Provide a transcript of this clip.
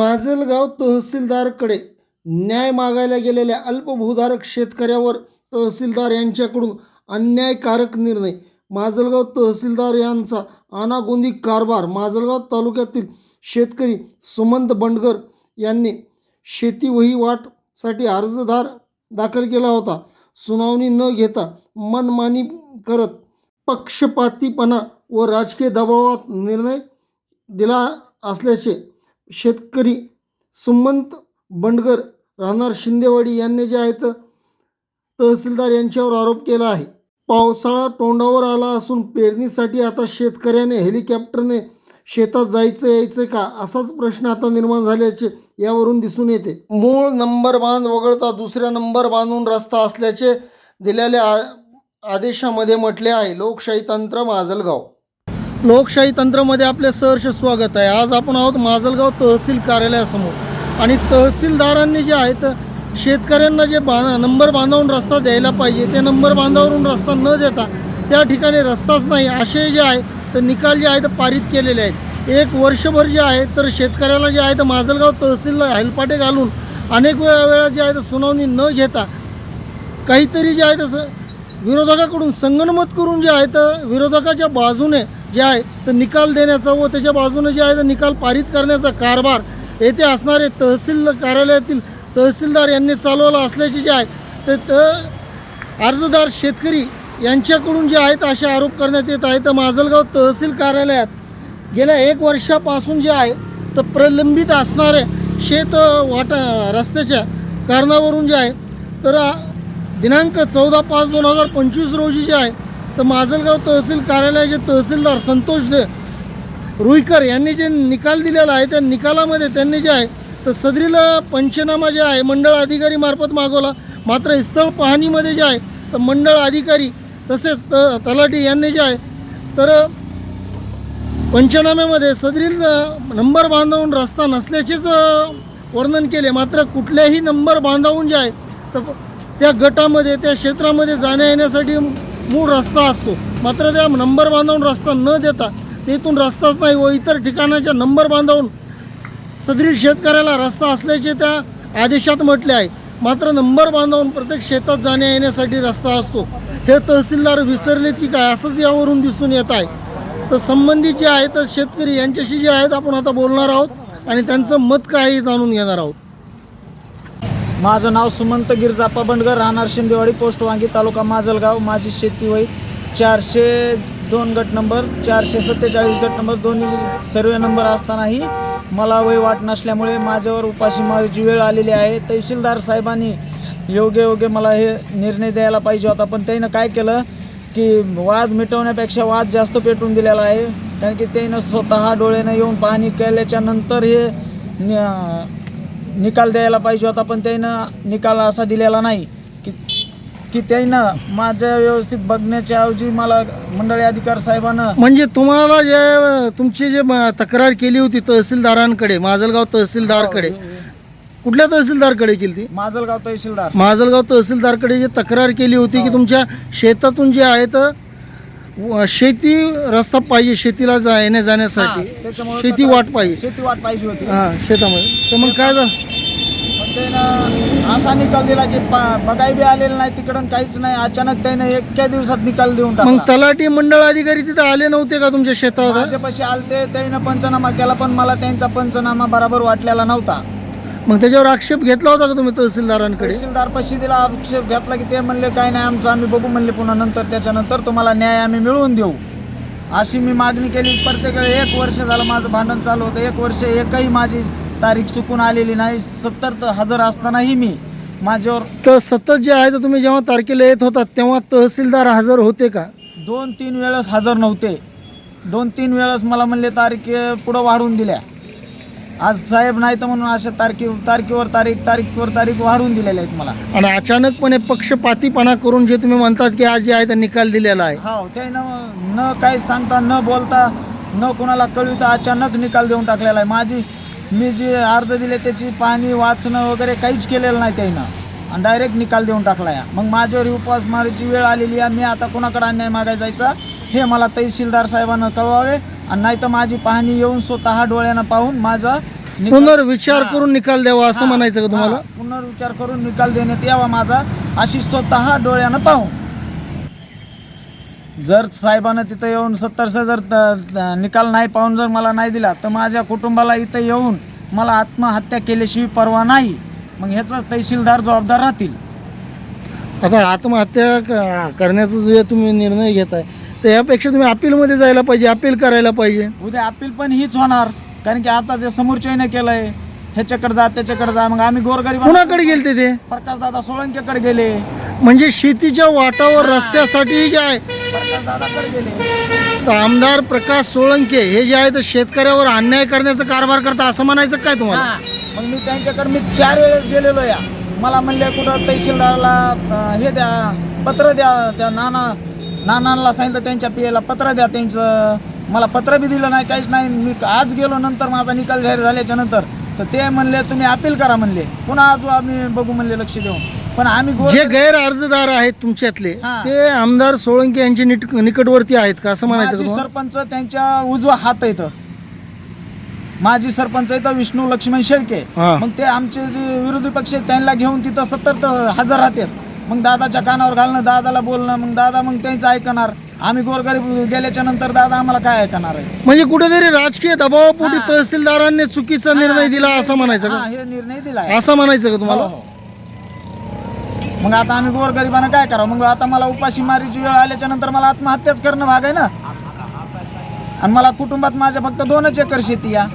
माजलगाव तहसीलदारकडे न्याय मागायला गेलेल्या अल्पभूधारक शेतकऱ्यावर तहसीलदार यांच्याकडून अन्यायकारक निर्णय. माजलगाव तहसीलदार यांचा अनागोंदी कारभार माजलगाव तालुक्यातील शेतकरी सुमंत बंडगर यांनी शेती वहिवाटसाठी अर्जदार दाखल केला होता. सुनावणी न घेता मनमानी करत पक्षपातीपणा व राजकीय दबावात निर्णय दिला असल्याचे शेतकरी सुमंत बंडगर राहणार शिंदेवाडी यांनी जे आहेत तहसीलदार यांच्यावर आरोप केला आहे. पावसाळा तोंडावर आला असून पेरणीसाठी आता शेतकऱ्याने हेलिकॉप्टरने शेतात जायचं यायचं का? असाच प्रश्न आता निर्माण झाल्याचे यावरून दिसून येते. मूळ नंबर बांध वगळता दुसऱ्या नंबर बांधून रस्ता असल्याचे दिलेल्या आ- आदेशामध्ये म्हटले आहे. लोकशाही तंत्र माजलगाव लोकशाही तंत्रामध्ये आपले सहर्ष स्वागत आहे. आज आपण आहोत माजलगाव तहसील कार्यालयासमोर. आणि तहसीलदारांनी जे आहेत शेतकऱ्यांना जे बा नंबर बांधावून रस्ता द्यायला पाहिजे ते नंबर बांधावरून रस्ता न देता त्या ठिकाणी रस्ताच नाही असे जे आहे तर निकाल जे आहेत पारित केलेले आहेत. एक वर्षभर जे आहे तर शेतकऱ्याला जे आहे तर माजलगाव तहसीलला हेलपाटे घालून अनेक वेळा वेळा जे आहे तर सुनावणी न घेता काहीतरी जे आहे तसं विरोधकाकडून संगणमत करून जे आहे तर विरोधकाच्या बाजूने जे आहे तर निकाल देण्याचा व त्याच्या बाजूनं जे आहे तर निकाल पारित करण्याचा कारभार येथे असणारे तहसील कार्यालयातील तहसीलदार यांनी चालवला असल्याचे जे आहे तर त अर्जदार शेतकरी यांच्याकडून जे आहेत असे आरोप करण्यात येत आहे तर माजलगाव तहसील कार्यालयात गेल्या एक वर्षापासून जे आहे तर प्रलंबित असणारे शेत वाटा रस्त्याच्या कारणावरून जे आहे तर दिनांक चौदा पाच दोन हजार पंचवीस रोजी जे आहे तर माजलगाव तहसील कार्यालयाचे तहसीलदार संतोष दे रुईकर यांनी जे निकाल दिलेला आहे त्या निकालामध्ये त्यांनी जे आहे तर सदरीला पंचनामा जे आहे मंडळ अधिकारी मार्फत मागवला. मात्र स्थळ पाहणीमध्ये जे आहे तर मंडळ अधिकारी तसेच त तलाठी यांनी जे आहे तर पंचनाम्यामध्ये सदरील नंबर बांधवून रस्ता नसल्याचेच वर्णन केले. मात्र कुठल्याही नंबर बांधावून जे आहे तर त्या गटामध्ये त्या क्षेत्रामध्ये जाण्या येण्यासाठी मूळ रस्ता असतो. मात्र त्या नंबर बांधावून रस्ता न देता तेथून रस्ताच नाही व इतर ठिकाणाच्या नंबर बांधावून सदरील शेतकऱ्याला रस्ता असल्याचे त्या आदेशात म्हटले आहे. मात्र नंबर बांधवून प्रत्येक शेतात जाण्या येण्यासाठी रस्ता असतो. हे तहसीलदार विसरलेत की काय असंच यावरून दिसून येत आहे. तर संबंधित जे आहेत तर शेतकरी यांच्याशी जे आहेत आपण आता बोलणार आहोत आणि त्यांचं मत काय हे जाणून घेणार आहोत. माझं नाव सुमंत गिरजाप्पा बंडगर राहणार शिंदेवाडी पोस्ट वांगी तालुका माजलगाव. माझी शेती वय चारशे दोन गट नंबर चारशे सत्तेचाळीस गट नंबर दोन्ही सर्वे नंबर असतानाही मला वय वाट नसल्यामुळे माझ्यावर उपाशी माझी वेळ आलेली आहे. तहसीलदार साहेबांनी योग्य योग्य मला हे निर्णय द्यायला पाहिजे होता पण त्यानं काय केलं की वाद मिटवण्यापेक्षा वाद जास्त पेटून दिलेला आहे. कारण की त्यानं स्वतः डोळ्यानं येऊन पाहणी केल्याच्यानंतर हे निकाल द्यायला पाहिजे होता पण त्यानं निकाल असा दिलेला नाही की की त्यानं माझ्या व्यवस्थित बघण्याच्या ऐवजी मला मंडळी अधिकार साहेबांना म्हणजे तुम्हाला जे तुमची जे म- तक्रार केली होती तहसीलदारांकडे माजलगाव तहसीलदारकडे कुठल्या तहसीलदारकडे केली ती? माजलगाव तहसीलदार. माजलगाव तहसीलदारकडे जी तक्रार केली होती की तुमच्या शेतातून जे आहे तर व- शेती रस्ता पाहिजे शेतीला जा येण्या जाण्यासाठी. त्याच्यामुळे शेती वाट पाहिजे. शेती वाट पाहिजे होती. हां शेतामध्ये. तर मग काय झालं? पण त्यानं असा निकाल दिला की पा- बघाय बी आलेलं नाही तिकडून काहीच नाही. अचानक त्यानं एका दिवसात निकाल देऊन मग टाकला तलाठी मंडळ अधिकारी तिथे आले नव्हते का तुमच्या शेतावर माझ्यापाशी आलते त्यानं पंचनामा केला पण मला त्यांचा पंचनामा बराबर वाटलेला नव्हता. मग त्याच्यावर आक्षेप घेतला होता का तुम्ही तहसीलदारांकडे? तहसीलदार पशी दिला आक्षेप घेतला की ते म्हणले काय नाही आमचं आम्ही बघू म्हणले पुन्हा नंतर त्याच्यानंतर तुम्हाला न्याय आम्ही मिळवून देऊ. अशी मी मागणी केली. प्रत्येक एक वर्ष झालं माझं भांडण चालू होतं. एक वर्ष एकही माझी तारीख चुकून आलेली नाही. सत्तर तर हजर असतानाही मी माझ्यावर तर सतत जे आहे तर तुम्ही जेव्हा तारखेला येत होता तेव्हा तहसीलदार हजर होते का? दोन तीन वेळेस हजर नव्हते. दोन तीन वेळेस मला म्हणले तारीख पुढं वाढवून दिल्या. आज साहेब नाही तर म्हणून अशा तारखे तारखेवर तारीख तारीखवर तारीख वाढवून दिलेल्या आहेत मला. आणि अचानकपणे पक्षपातीपणा करून जे तुम्ही म्हणतात की आज जे आहे तर निकाल दिलेला आहे. हो ते न न काही सांगता न बोलता न कोणाला कळविता अचानक निकाल देऊन टाकलेला आहे. माझी मी जे अर्ज दिले त्याची पाहणी वाचणं वगैरे काहीच केलेलं नाही त्यानं. आणि डायरेक्ट निकाल देऊन टाकला या. मग माझ्यावर उपवास मारायची वेळ आलेली आहे. मी आता कोणाकडे अन्याय मागायला जायचा हे मला तहसीलदार साहेबांना कळवावे. आणि नाही तर माझी पाहणी येऊन स्वतः डोळ्यानं पाहून माझा निकाल- पुनर्विचार करून निकाल द्यावा असं म्हणायचं का तुम्हाला? हा, पुनर्विचार करून निकाल देण्यात यावा माझा अशी स्वतः डोळ्यानं पाहून. जर साहेबानं तिथं येऊन सत्तरचा जर त- त- निकाल नाही पाहून जर मला नाही दिला तर माझ्या कुटुंबाला इथं येऊन मला आत्महत्या केल्याशिवाय परवा नाही. मग ह्याचाच तहसीलदार जबाबदार राहतील. आता आत्महत्या क- करण्याचा जो तुम्ही निर्णय घेताय तर यापेक्षा तुम्ही अपीलमध्ये जायला पाहिजे अपील करायला पाहिजे. उद्या अपील पण हीच होणार. कारण की आता जे समोरच्याने केलंय ह्याच्याकडे जा त्याच्याकडे जा. मग आम्ही गोरगरीब कुणाकडे गेलते ते? प्रकाश दादा सोळंकेकडे गेले. म्हणजे शेतीच्या वाटावर रस्त्यासाठी जे आहे. प्रकाश दादाकडे गेले. तर आमदार प्रकाश सोळंके हे जे आहे तर शेतकऱ्यावर अन्याय करण्याचा कारभार करता असं म्हणायचं काय तुम्हाला? हा. मग मी त्यांच्याकडे मी चार वेळेस गेलेलो या. मला म्हणले कुठं तहसीलदारला अं, हे द्या पत्र द्या त्या नाना नानांना सांगितलं त्यांच्या पियाला पत्र द्या त्यांचं. मला पत्र बी दिलं नाही काहीच नाही. मी आज गेलो नंतर माझा निकाल जाहीर झाल्याच्यानंतर. तर ते म्हणले तुम्ही अपील करा म्हणले. पुन्हा आज आम्ही बघू म्हणले लक्ष देऊन. पण आम्ही जे गैर अर्जदार आहेत तुमच्यातले हा. ते आमदार सोळंके यांचे निट निकटवर्ती आहेत का? असं म्हणायचं का माजी तुम्हाला? सरपंच त्यांच्या उजवा हात येतं माजी सरपंच येतं विष्णू लक्ष्मण शेळके. हा. मग ते आमचे जे विरोधी पक्ष आहेत त्यांना घेऊन तिथं सत्तर हजर राहतात मग दादाच्या कानावर घालणं दादाला बोलणं मग दादा मग त्यांचं ऐकणार. आम्ही गोरगरीब गेल्याच्यानंतर दादा आम्हाला काय ऐकणार आहे? म्हणजे कुठेतरी राजकीय दबावापोटी तहसीलदारांनी चुकीचा निर्णय दिला असं म्हणायचं हा, का? हे निर्णय दिलाय असं म्हणायचं का तुम्हाला? हो, हो. मग आता आम्ही गोरगरिबानं काय करावं? मग आता मला उपाशी मारीची वेळ आल्याच्यानंतर मला आत्महत्याच करणं भाग आहे ना? आणि मला कुटुंबात माझ्या फक्त दोनच एकर शेती या